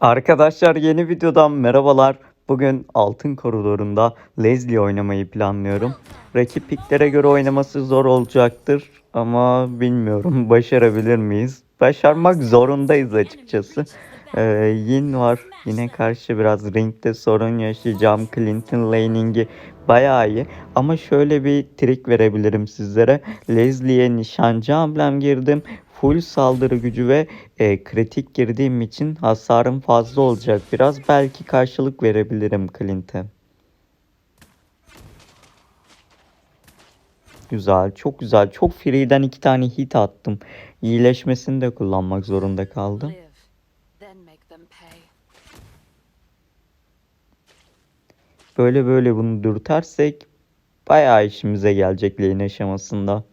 Arkadaşlar yeni videodan merhabalar. Bugün altın koridorunda Leslie oynamayı planlıyorum. Rakip piklere göre oynaması zor olacaktır ama bilmiyorum başarabilir miyiz? Başarmak zorundayız açıkçası. Ee, Yin var. Yine karşı biraz ringde sorun yaşayacağım. Clinton laning'i bayağı iyi. Ama şöyle bir trik verebilirim sizlere. Leslie'ye nişancı amblem girdim. Full saldırı gücü ve e, kritik girdiğim için hasarım fazla olacak. Biraz belki karşılık verebilirim Clint'e. Güzel, çok güzel. Çok free'den iki tane hit attım. İyileşmesini de kullanmak zorunda kaldım. Böyle böyle bunu dürtersek bayağı işimize gelecek lane aşamasında.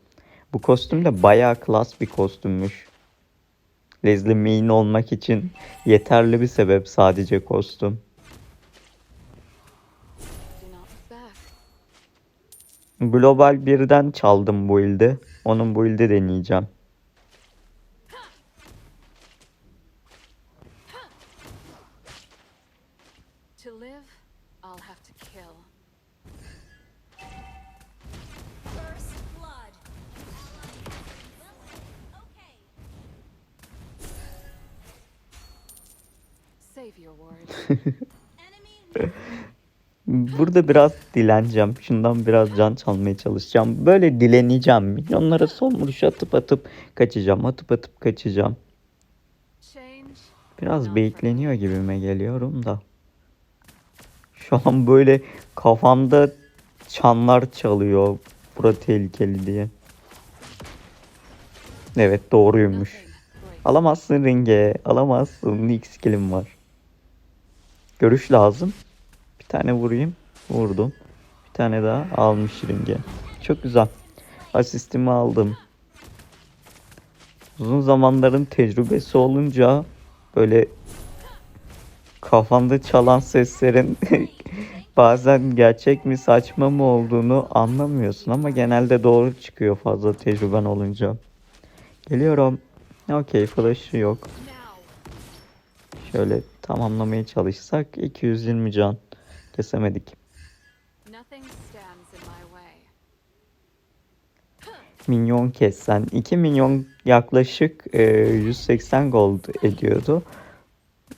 Bu kostüm de bayağı klas bir kostümmüş. Leslie main olmak için yeterli bir sebep sadece kostüm. Global 1'den çaldım bu ilde. Onun bu ilde deneyeceğim. Burada biraz dileneceğim. Şundan biraz can çalmaya çalışacağım. Böyle dileneceğim. Milyonlara son vuruş atıp atıp kaçacağım. Atıp atıp kaçacağım. Biraz bekleniyor gibime geliyorum da. Şu an böyle kafamda çanlar çalıyor. Bura tehlikeli diye. Evet doğruymuş. Alamazsın ringe. Alamazsın. X skill'im var. Görüş lazım. Bir tane vurayım. Vurdum. Bir tane daha almış ringe. Çok güzel. Asistimi aldım. Uzun zamanların tecrübesi olunca böyle kafanda çalan seslerin bazen gerçek mi saçma mı olduğunu anlamıyorsun ama genelde doğru çıkıyor fazla tecrüben olunca. Geliyorum. Okey flash'ı yok. Şöyle tamamlamaya çalışsak 220 can kesemedik. Minyon kessen 2 milyon yaklaşık e, 180 gold ediyordu.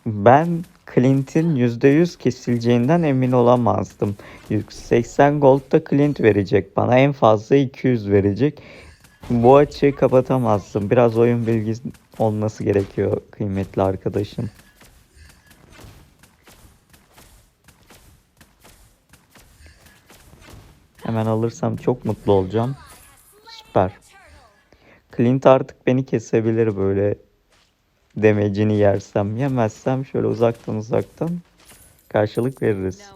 Ben Clint'in %100 kesileceğinden emin olamazdım. 180 gold da Clint verecek bana. En fazla 200 verecek. Bu açığı kapatamazdım. Biraz oyun bilgisi olması gerekiyor kıymetli arkadaşım. Hemen alırsam çok mutlu olacağım. Süper. Clint artık beni kesebilir böyle demecini yersem. Yemezsem şöyle uzaktan uzaktan karşılık veririz.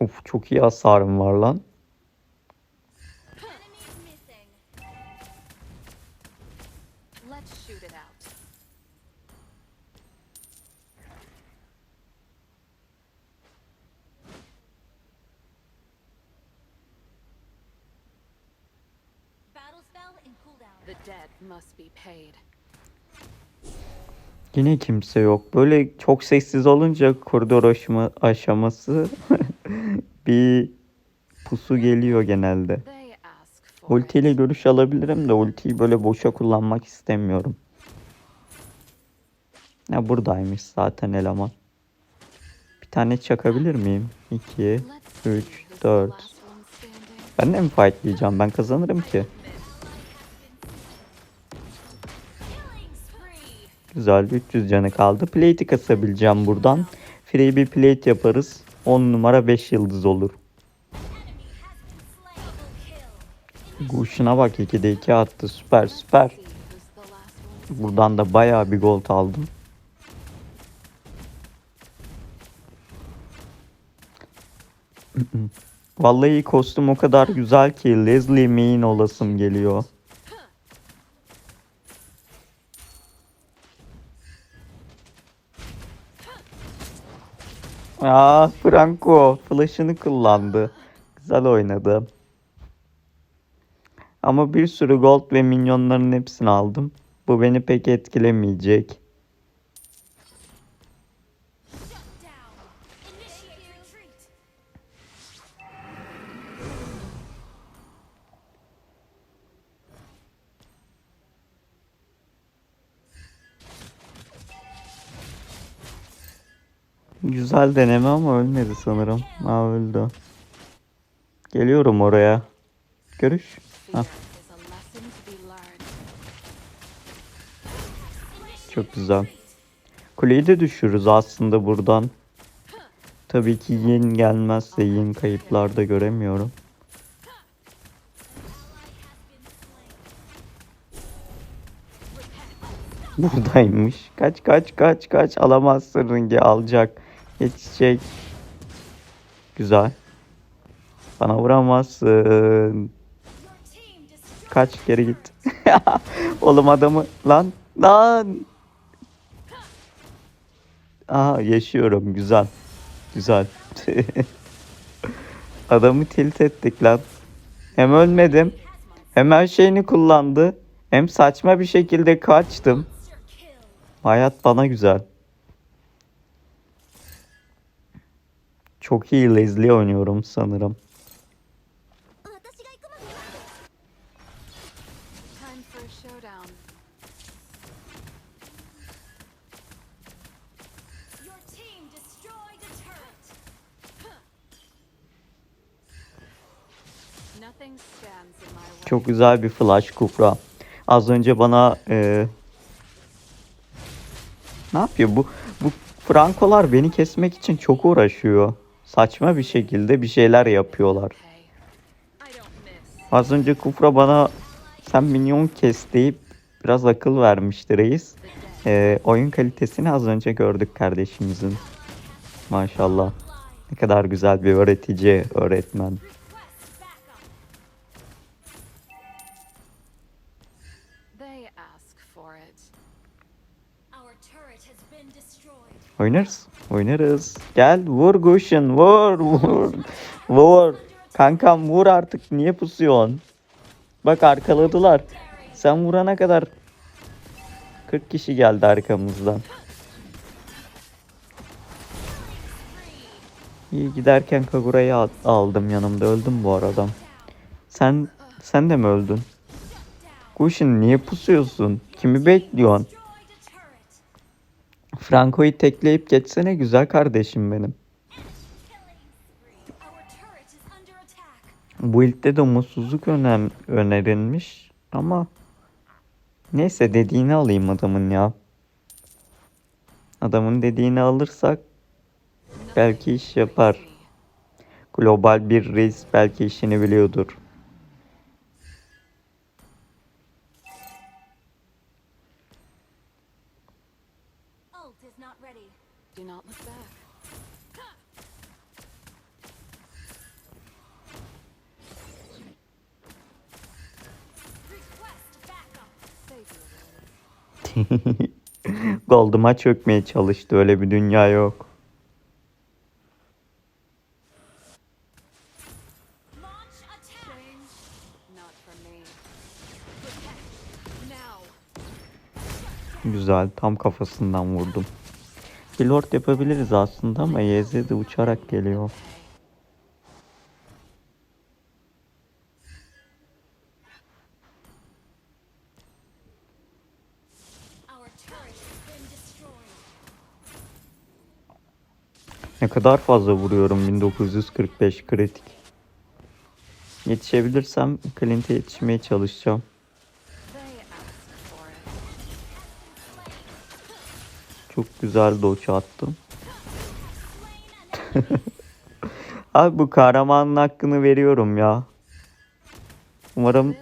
Uf çok iyi hasarım var lan. Yine kimse yok. Böyle çok sessiz olunca koridor aşama, aşaması bir pusu geliyor genelde. Ultiyle it. görüş alabilirim de ultiyi böyle boşa kullanmak istemiyorum. Ya buradaymış zaten eleman. Bir tane çakabilir miyim? 2, Let's see 3, who's the 4. last one standing. Ben de mi fightlayacağım? Ben kazanırım ki. Güzel 300 canı kaldı. Plate'i kasabileceğim buradan. Free bir plate yaparız. 10 numara 5 yıldız olur. Kuşuna bak 2'de 2 attı. Süper süper. Buradan da bayağı bir gold aldım. Vallahi kostüm o kadar güzel ki Leslie main olasım geliyor. Aa Franco flash'ını kullandı. Güzel oynadı. Ama bir sürü gold ve minyonların hepsini aldım. Bu beni pek etkilemeyecek. Güzel deneme ama ölmedi sanırım. Ha öldü. Geliyorum oraya. Görüş. Fear is a lesson to be learned. Çok güzel. Kuleyi de düşürürüz aslında buradan. Tabii ki yin gelmezse yin kayıplarda göremiyorum. Buradaymış. Kaç kaç kaç kaç alamazsın ringi alacak. Yetişecek. Güzel. Bana vuramazsın. Kaç geri git. Oğlum adamı lan lan. Aa yaşıyorum güzel. Güzel. Adamı tilt ettik lan. Hem ölmedim. Hem her şeyini kullandı. Hem saçma bir şekilde kaçtım. Hayat bana güzel. Nothing stands in my way. Çok güzel bir flash Kufra. Az önce bana e, ne yapıyor bu? Bu Frankolar beni kesmek için çok uğraşıyor. Saçma bir şekilde bir şeyler yapıyorlar. Az önce Kufra bana sen minyon kes deyip biraz akıl vermişti reis. E, oyun kalitesini az önce gördük kardeşimizin. Maşallah. Ne kadar güzel bir öğretici, öğretmen. Oynarız. Oynarız. Gel vur Gushin vur vur. Vur. Kankam vur artık niye pusuyorsun? Bak arkaladılar. Sen vurana kadar 40 kişi geldi arkamızdan. İyi giderken Kagura'yı al- aldım yanımda. Öldüm bu arada. Sen sen de mi öldün? Gushin niye pusuyorsun? Kimi bekliyorsun? Franco'yu tekleyip geçsene güzel kardeşim benim. Bu ilkte de umutsuzluk önem önerilmiş ama neyse dediğini alayım adamın ya. Adamın dediğini alırsak belki iş yapar. Global bir reis belki işini biliyordur. Gold'uma çökmeye çalıştı öyle bir dünya yok. Güzel tam kafasından vurdum. Bir yapabiliriz aslında ama YZ de uçarak geliyor. Ne kadar fazla vuruyorum 1945 kritik. Yetişebilirsem Clint'e yetişmeye çalışacağım. Çok güzel doç attım. Abi bu kahramanın hakkını veriyorum ya. Umarım.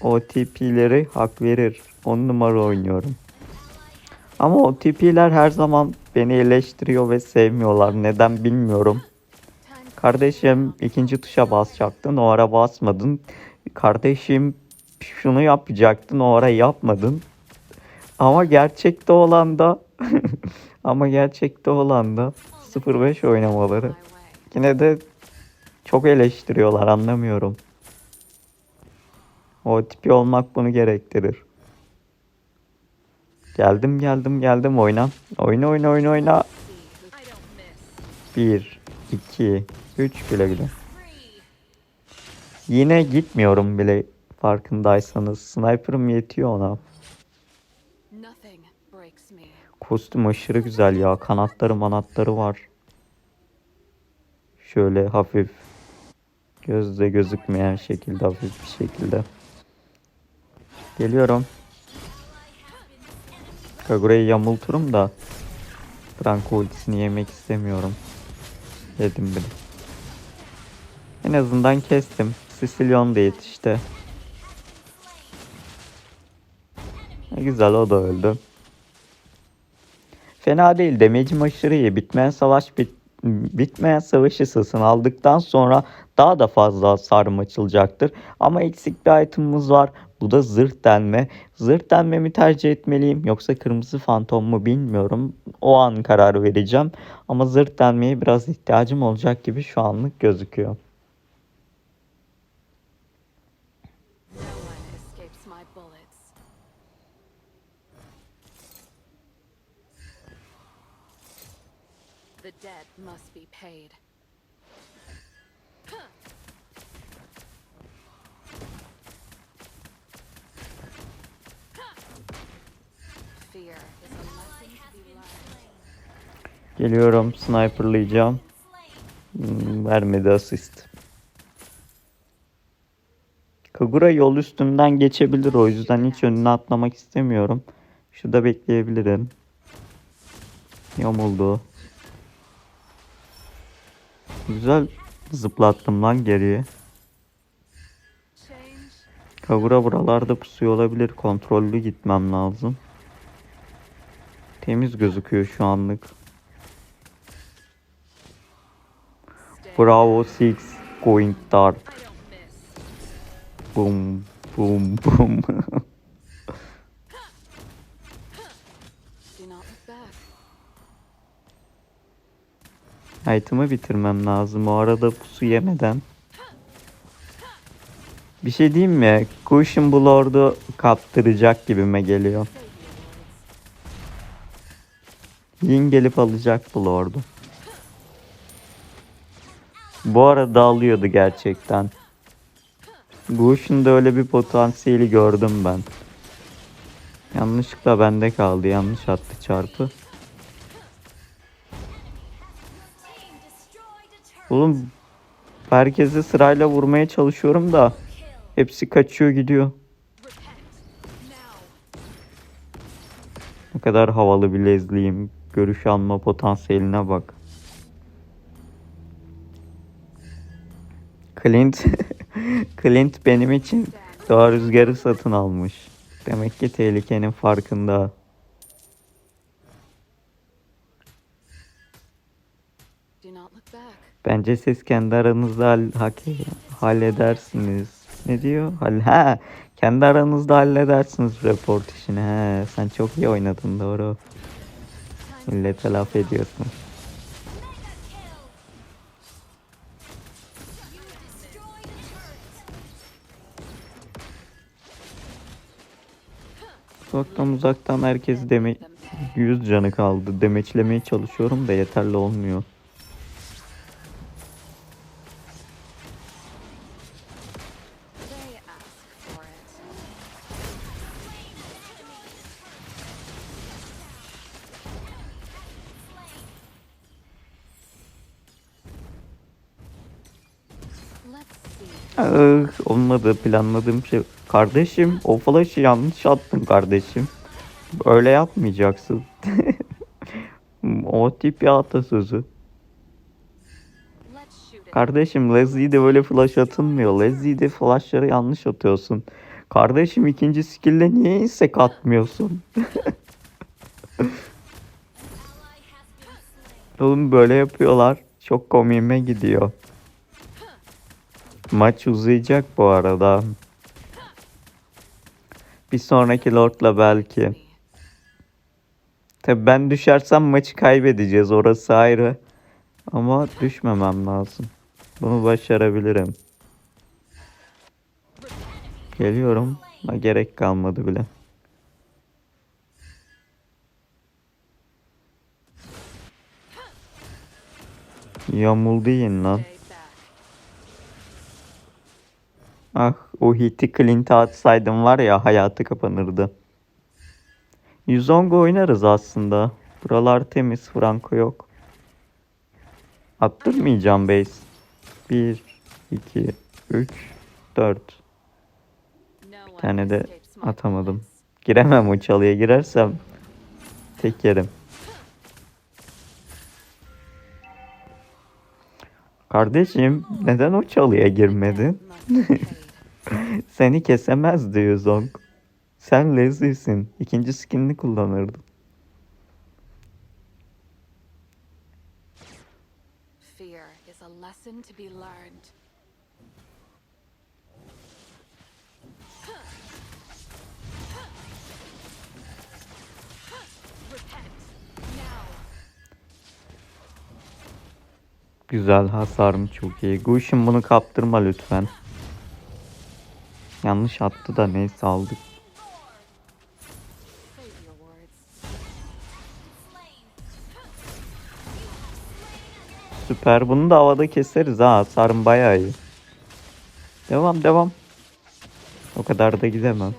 OTP'leri hak verir. 10 numara oynuyorum. Ama OTP'ler her zaman beni eleştiriyor ve sevmiyorlar. Neden bilmiyorum. Kardeşim ikinci tuşa basacaktın o ara basmadın. Kardeşim şunu yapacaktın o ara yapmadın. Ama gerçekte olan da ama gerçekte olan da 05 oynamaları. Yine de çok eleştiriyorlar anlamıyorum. O tipi olmak bunu gerektirir. Geldim geldim geldim oyna. Oyna oyna oyna oyna. See who- I don't miss. 1, 2, 3 güle güle. Yine gitmiyorum bile farkındaysanız. Sniper'ım yetiyor ona. Kostüm aşırı güzel ya. Kanatları manatları var. Şöyle hafif gözde gözükmeyen şekilde hafif bir şekilde. Geliyorum. Kagura'yı yamulturum da Franco ultisini yemek istemiyorum. Yedim bile. En azından kestim. Sicilyon da yetişti. Ne güzel o da öldü. Fena değil. Damage'im aşırı iyi. Bitmeyen savaş bit bitmeyen savaşı sısını aldıktan sonra daha da fazla hasarım açılacaktır. Ama eksik bir itemimiz var. Bu da zırh delme. Zırh delmemi tercih etmeliyim yoksa kırmızı fantom mu bilmiyorum. O an karar vereceğim. Ama zırh delmeye biraz ihtiyacım olacak gibi şu anlık gözüküyor. The debt must be paid. Fear is a lesson to be learned. Geliyorum sniperlayacağım. Hmm, vermedi asist. Kagura yol üstünden geçebilir o yüzden hiç önüne atlamak istemiyorum. Şurada bekleyebilirim. Yamuldu. Güzel zıplattım lan geriye. Kagura buralarda pusuyor olabilir. Kontrollü gitmem lazım. Temiz gözüküyor şu anlık. Bravo 6 going dark. Boom boom boom. Item'ı bitirmem lazım o arada pusu yemeden. Bir şey diyeyim mi? Cushion bu Lord'u kaptıracak gibime geliyor. Yin gelip alacak bu Lord'u. Bu arada alıyordu gerçekten. Cushion öyle bir potansiyeli gördüm ben. Yanlışlıkla bende kaldı. Yanlış attı çarpı. Oğlum herkese sırayla vurmaya çalışıyorum da hepsi kaçıyor gidiyor. Ne kadar havalı bir lezliyim. Görüş alma potansiyeline bak. Clint Clint benim için doğa rüzgarı satın almış. Demek ki tehlikenin farkında. Bence siz kendi aranızda hak- halledersiniz. Ne diyor? Hall ha, kendi aranızda halledersiniz report işini. He, sen çok iyi oynadın doğru. Millete laf ediyorsun. Uzaktan uzaktan herkes deme them back. 100 canı kaldı. Demeçlemeye çalışıyorum da yeterli olmuyor. Olmadı planladığım şey. Kardeşim o flash'ı yanlış attın kardeşim. Öyle yapmayacaksın. o tip bir atasözü. Kardeşim Leslie'de böyle flash atılmıyor. Leslie'de flashları yanlış atıyorsun. Kardeşim ikinci skill'le niye insek atmıyorsun? Oğlum böyle yapıyorlar. Çok komiğime gidiyor. Maç uzayacak bu arada. Bir sonraki Lord'la belki. Tabi ben düşersem maçı kaybedeceğiz orası ayrı. Ama düşmemem lazım. Bunu başarabilirim. Geliyorum. Ha, gerek kalmadı bile. Yamuldu yine lan. Ah o hiti Clint'e atsaydım var ya hayatı kapanırdı. Yuzong oynarız aslında. Buralar temiz. Franco yok. Attırmayacağım base. 1, 2, 3, 4. No one tane de atamadım. Giremem o çalıya girersem tek yerim. Kardeşim neden o çalıya girmedin? Seni kesemez diyor Zong. Sen Leslie'sin. İkinci skinini kullanırdın. Fear is a lesson to be learned. Güzel hasarım çok iyi. Gush'im bunu kaptırma lütfen. Yanlış attı da neyse aldık. Süper. Bunu da havada keseriz ha. Hasarım bayağı iyi. Devam devam. O kadar da gidemem.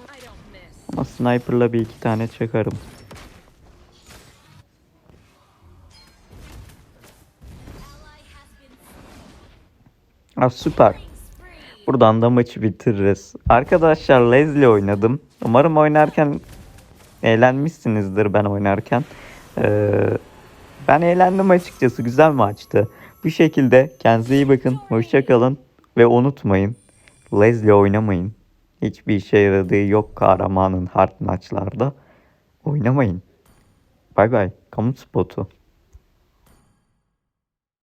Ama sniper'la bir iki tane çakarım. Ah süper. Buradan da maçı bitiririz. Arkadaşlar Leslie oynadım. Umarım oynarken eğlenmişsinizdir ben oynarken. Ee, ben eğlendim açıkçası. Güzel maçtı. Bu şekilde kendinize iyi bakın. Hoşçakalın. Ve unutmayın. Leslie oynamayın. Hiçbir işe yaradığı yok kahramanın hard maçlarda. Oynamayın. Bay bay. Kamu spotu.